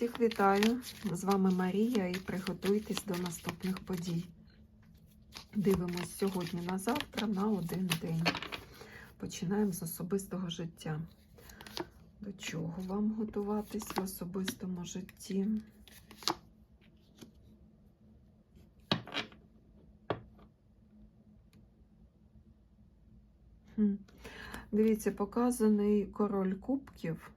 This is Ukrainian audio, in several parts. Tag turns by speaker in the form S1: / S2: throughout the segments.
S1: Всіх вітаю! З вами Марія і приготуйтесь до наступних подій. Дивимось сьогодні на завтра на один день. Починаємо з особистого життя. До чого вам готуватись в особистому житті? Дивіться, показаний король кубків.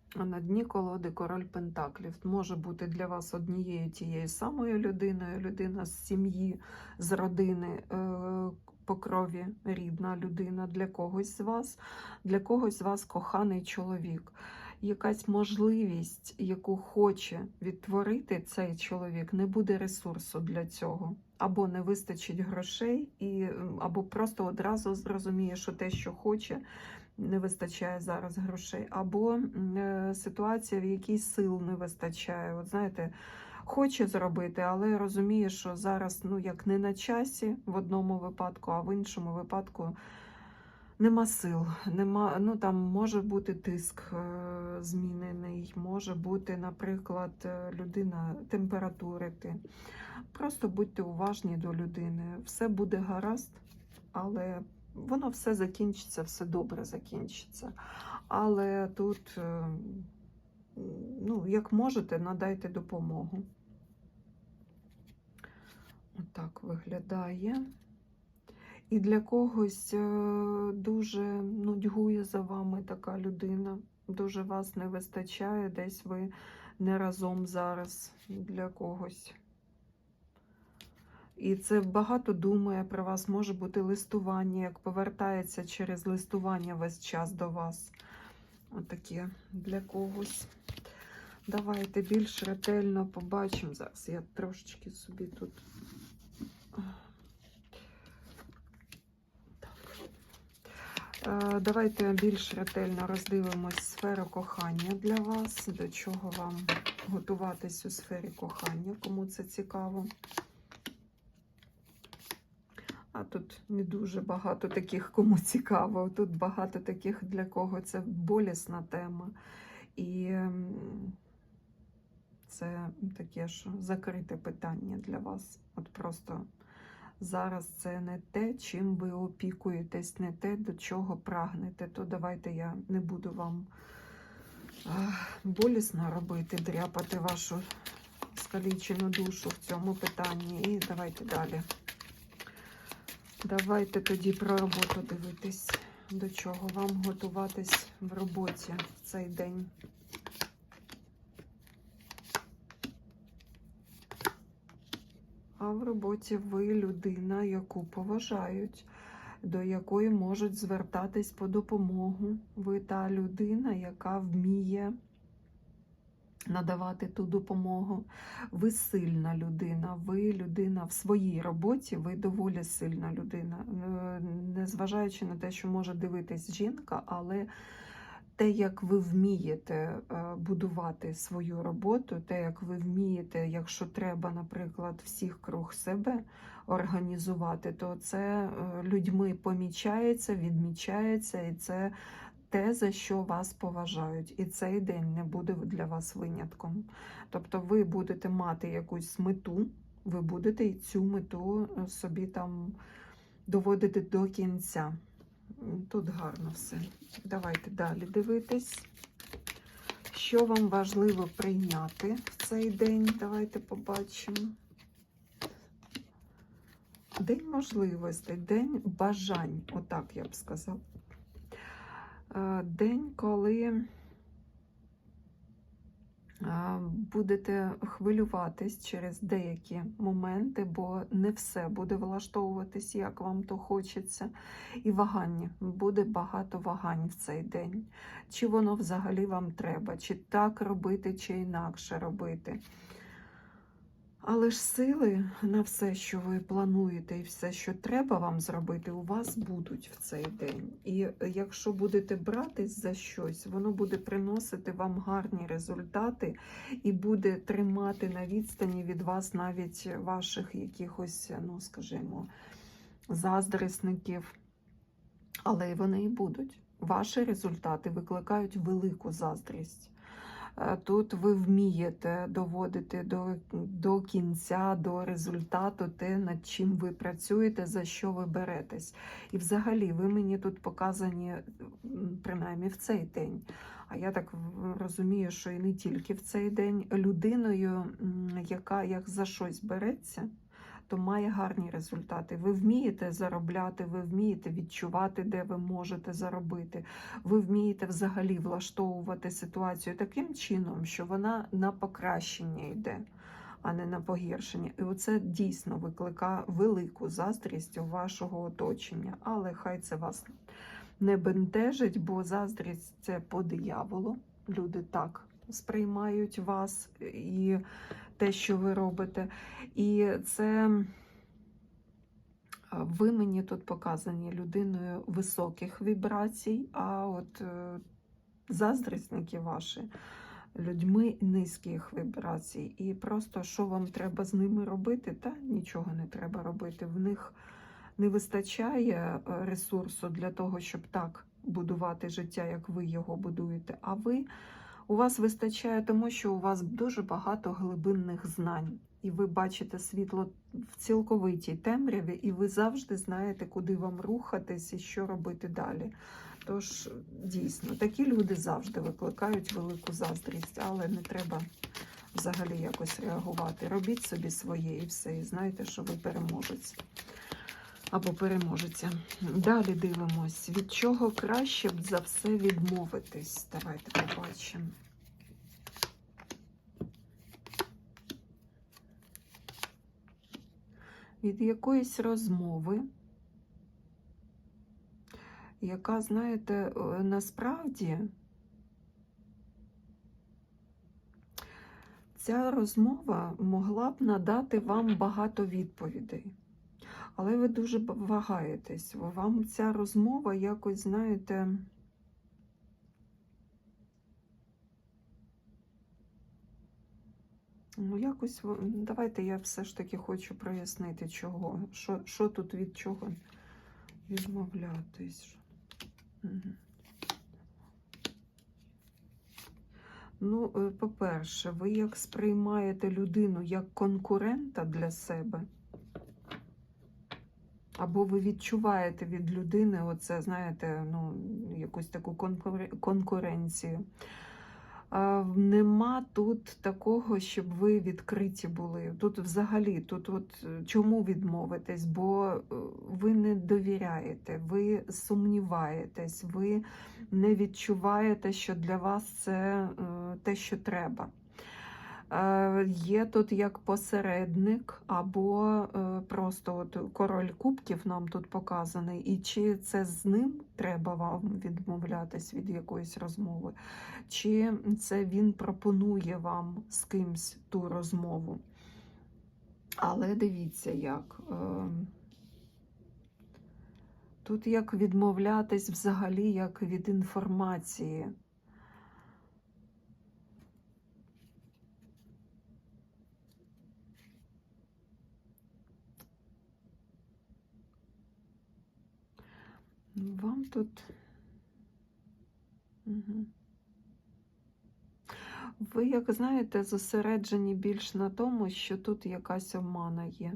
S1: А на дні колоди король Пентаклів може бути для вас однією тією самою людиною, людина з сім'ї, з родини, е, по крові рідна людина для когось з вас, для когось з вас коханий чоловік. Якась можливість, яку хоче відтворити цей чоловік, не буде ресурсу для цього. Або не вистачить грошей, і, або просто одразу зрозуміє, що те, що хоче, не вистачає зараз грошей, або е, ситуація, в якій сил не вистачає. От знаєте, хоче зробити, але розуміє, що зараз ну як не на часі в одному випадку, а в іншому випадку нема сил. Нема, ну там може бути тиск е, змінений, може бути, наприклад, е, людина температурити. Просто будьте уважні до людини. Все буде гаразд, але воно все закінчиться, все добре закінчиться. Але тут, е, ну, як можете, надайте допомогу. Отак виглядає. І для когось е, дуже нудьгує за вами така людина. Дуже вас не вистачає, десь ви не разом зараз для когось. І це багато думає про вас, може бути листування, як повертається через листування весь час до вас. Отаке для когось. Давайте більш ретельно побачимо. Зараз я трошечки собі тут. Е, Давайте більш ретельно роздивимось сферу кохання для вас, до чого вам готуватись у сфері кохання, кому це цікаво. А тут не дуже багато таких, кому цікаво. Тут багато таких, для кого це болісна тема. І ем, це таке ж закрите питання для вас. От просто зараз це не те, чим ви опікуєтесь, не те, до чого прагнете. То давайте я не буду вам болісно робити, дряпати вашу скалічену душу в цьому питанні. І давайте далі. Давайте тоді про роботу дивитись, до чого вам готуватись в роботі в цей день. А в роботі ви людина, яку поважають, до якої можуть звертатись по допомогу. Ви та людина, яка вміє надавати ту допомогу. Ви сильна людина, ви людина в своїй роботі, ви доволі сильна людина. Незважаючи на те, що може дивитись жінка, але те, як ви вмієте е, будувати свою роботу, те, як ви вмієте, якщо треба, наприклад, всіх круг себе організувати, то це е, людьми помічається, відмічається, і це те, за що вас поважають. І цей день не буде для вас винятком. Тобто ви будете мати якусь мету, ви будете і цю мету е, собі там доводити до кінця. Тут гарно все. Давайте далі дивитись. Що вам важливо прийняти в цей день? Давайте побачимо. День можливостей, день бажань, отак я б сказала. Е, день, коли е, будете хвилюватись через деякі моменти, бо не все буде влаштовуватись, як вам то хочеться. І вагання, буде багато вагань в цей день. Чи воно взагалі вам треба, чи так робити, чи інакше робити. Але ж сили на все, що ви плануєте, і все, що треба вам зробити, у вас будуть в цей день. І якщо будете братись за щось, воно буде приносити вам гарні результати і буде тримати на відстані від вас навіть ваших якихось, ну скажімо, заздрісників. Але вони і будуть. ваші результати викликають велику заздрість. Е, Тут ви вмієте доводити до, до кінця, до результату те, над чим ви працюєте, за що ви беретесь. І взагалі ви мені тут показані, принаймні в цей день. А я так розумію, що і не тільки в цей день людиною, яка як за щось береться, то має гарні результати. Ви вмієте заробляти, ви вмієте відчувати, де ви можете заробити. Ви вмієте взагалі влаштовувати ситуацію таким чином, що вона на покращення йде, а не на погіршення. І оце дійсно викликає велику заздрість у вашого оточення. Але хай це вас не бентежить, бо заздрість це по дияволу. Люди так сприймають вас і те, що ви робите. І це ви мені тут показані людиною високих вібрацій, а от е, заздрісники ваші людьми низьких вібрацій. І просто що вам треба з ними робити? Та нічого не треба робити. В них не вистачає е, ресурсу для того, щоб так будувати життя, як ви його будуєте. А ви у вас вистачає тому, що у вас дуже багато глибинних знань, і ви бачите світло в цілковитій темряві, і ви завжди знаєте, куди вам рухатись і що робити далі. Тож, дійсно, такі люди завжди викликають велику заздрість, але не треба взагалі якось реагувати. Робіть собі своє і все, і знайте, що ви переможець. Або переможеться. Далі дивимось, від чого краще б за все відмовитись. Давайте побачимо. Від якоїсь розмови, яка, знаєте, е, насправді ця розмова могла б надати вам багато відповідей. Але ви дуже вагаєтесь. Вам ця розмова якось, знаєте, ну якось давайте я все ж таки хочу прояснити, чого. Що, що тут від чого відмовлятись. Мгм. Ну, е, по-перше, ви як сприймаєте людину як конкурента для себе? Або ви відчуваєте від людини, оце, знаєте, ну, якусь таку конкуре- конкуренцію. Нема тут такого, щоб ви відкриті були. Тут взагалі, тут от чому відмовитесь? Бо е, ви не довіряєте, ви сумніваєтесь, ви не відчуваєте, що для вас це е, те, що треба. Е, Є тут як посередник, або е, просто от король кубків нам тут показаний, і чи це з ним треба вам відмовлятись від якоїсь розмови, чи це він пропонує вам з кимсь ту розмову. Але дивіться, як. е, Тут як відмовлятись взагалі як від інформації. Ну, Вам тут. Угу. Ви, як знаєте, зосереджені більш на тому, що тут якась обмана є.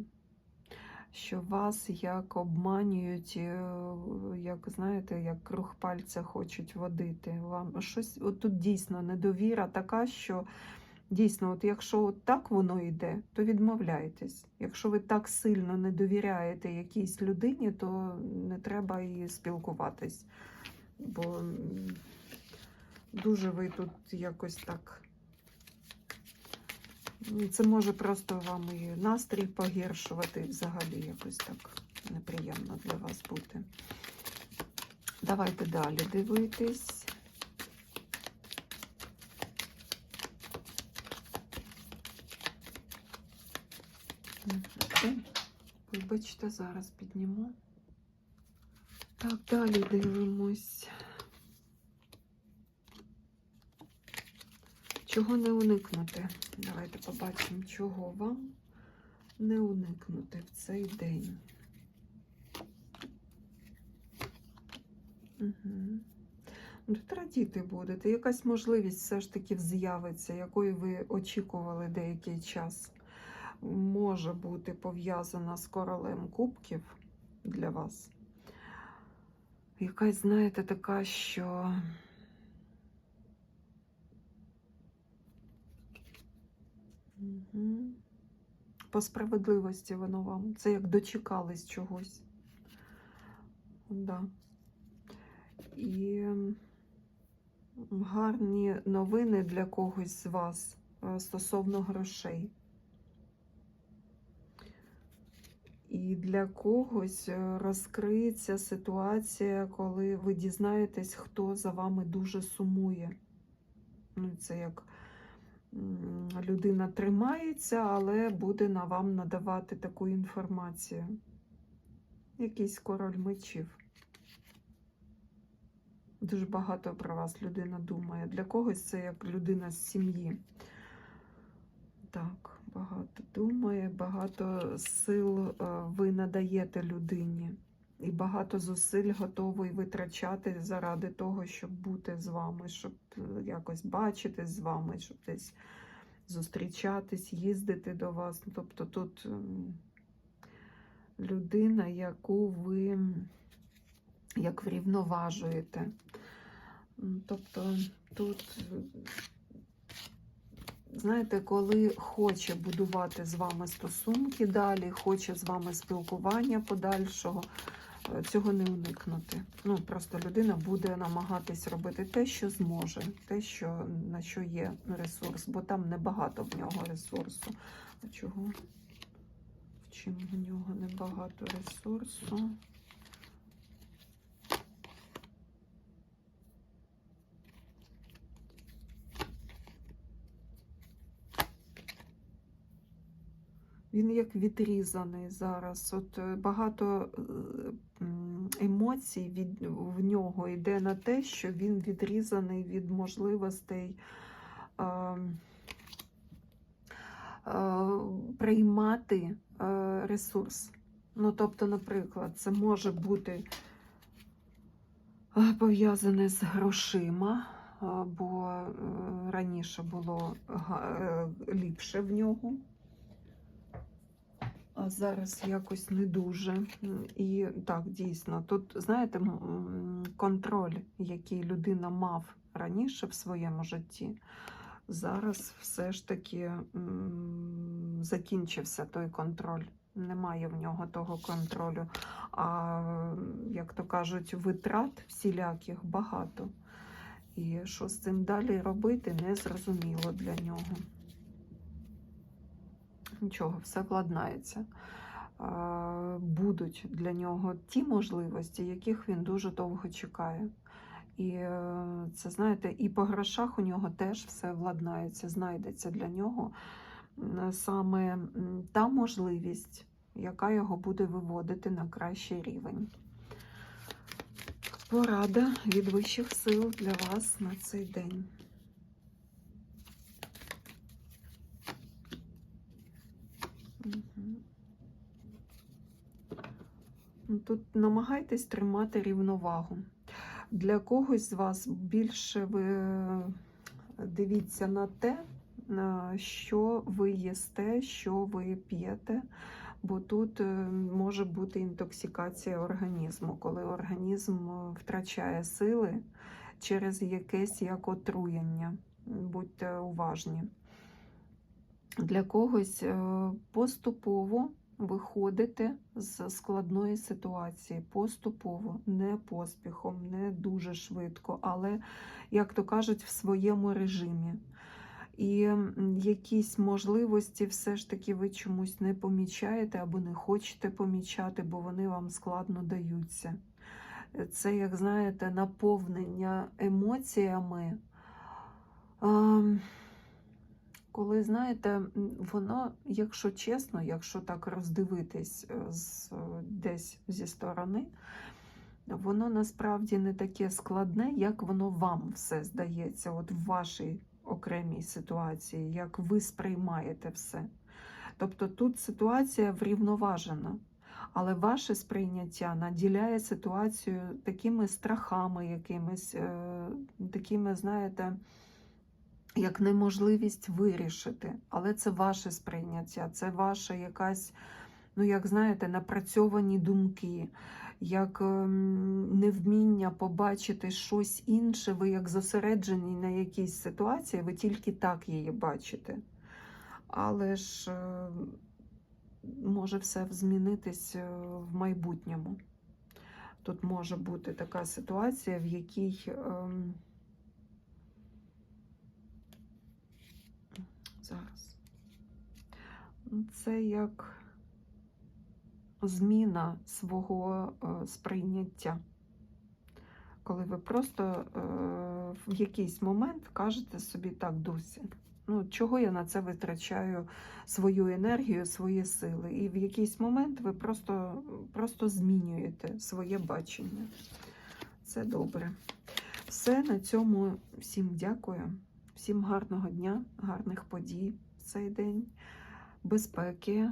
S1: Що вас як обманюють, е, як знаєте, як круг пальця хочуть водити. Вам щось от тут дійсно недовіра така, що дійсно, от якщо от так воно йде, то відмовляйтесь. Якщо ви так сильно не довіряєте якійсь людині, то не треба і спілкуватись. Бо дуже ви тут якось так. Це може просто вам і настрій погіршувати, взагалі якось так неприємно для вас бути. Давайте далі дивитись. Вибачте, зараз підніму. Так, далі дивимось. Чого не уникнути? Давайте побачимо, чого вам не уникнути в цей день. Угу. Радіти будете. Якась можливість все ж таки з'явиться, якої ви очікували деякий час. Може бути пов'язана з королем кубків для вас. Якась, знаєте, така, що. Угу. По справедливості воно вам. Це як дочекались чогось. Да. І гарні новини для когось з вас е, стосовно грошей. І для когось е, розкриється ситуація, коли ви дізнаєтесь, хто за вами дуже сумує. Ну, це як людина тримається, але буде на вам надавати таку інформацію. Якийсь король мечів. Дуже багато про вас людина думає. Для когось це як людина з сім'ї. Так, багато думає, багато сил е, ви надаєте людині. І багато зусиль готовий витрачати заради того, щоб бути з вами, щоб е, якось бачитись з вами, щоб десь зустрічатись, їздити до вас. Тобто тут людина, яку ви як врівноважуєте. Тобто тут, знаєте, коли хоче будувати з вами стосунки далі, хоче з вами спілкування подальшого, е, цього не уникнути. Ну, просто людина буде намагатись робити те, що зможе, те, що, на що є ресурс, бо там небагато в нього ресурсу. А чого? В чим в нього небагато ресурсу? Він як відрізаний зараз. От е, багато е, емоцій від в нього йде на те, що він відрізаний від можливостей е, е, приймати е, ресурс. Ну, тобто, наприклад, це може бути е, пов'язане з грошима, бо раніше було ліпше в нього зараз якось не дуже. І так, дійсно, тут, знаєте, контроль, який людина мав раніше в своєму житті, зараз все ж таки закінчився той контроль. Немає в нього того контролю. А, як то кажуть, витрат всіляких багато. І що з цим далі робити, не зрозуміло для нього. Нічого, все владнається. Будуть для нього ті можливості, яких він дуже довго чекає. І е, це, знаєте, і по грошах у нього теж все владнається, знайдеться для нього саме та можливість, яка його буде виводити на кращий рівень. Порада від вищих сил для вас на цей день. Мгм. Ну, Тут намагайтесь тримати рівновагу. Для когось з вас більше ви е, дивіться на те, що ви їсте, що ви п'єте, бо тут е, може бути інтоксикація організму, коли організм е, втрачає сили через якесь як отруєння. Будьте уважні. Для когось е, поступово виходити з складної ситуації, поступово, не поспіхом, не дуже швидко, але, як то кажуть, в своєму режимі. І якісь можливості все ж таки ви чомусь не помічаєте або не хочете помічати, бо вони вам складно даються. Це, як знаєте, наповнення емоціями. Коли знаєте, воно, якщо чесно, якщо так роздивитись е, з, е, десь зі сторони, воно насправді не таке складне, як воно вам все здається, от в вашій окремій ситуації, як ви сприймаєте все. Тобто тут ситуація врівноважена. Але ваше сприйняття наділяє ситуацію такими страхами, якимись, е, такими, знаєте, як неможливість вирішити. Але це ваше сприйняття, це ваша якась, ну, як знаєте, напрацьовані думки, як ем, невміння побачити щось інше, ви як зосереджені на якійсь ситуації, ви тільки так її бачите. Але ж е, може все змінитись е, в майбутньому. Тут може бути така ситуація, в якій зараз. Це як зміна свого е, сприйняття. Коли ви просто е, в якийсь момент кажете собі так, Дусі, ну чого я на це витрачаю свою енергію, свої сили. І в якийсь момент ви просто, просто змінюєте своє бачення. Це добре. Все на цьому всім дякую. Всім гарного дня, гарних подій в цей день, безпеки е,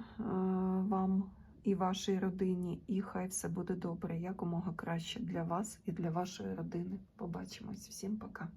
S1: вам і вашій родині, і хай все буде добре, якомога краще для вас і для вашої родини. Побачимось. Всім пока.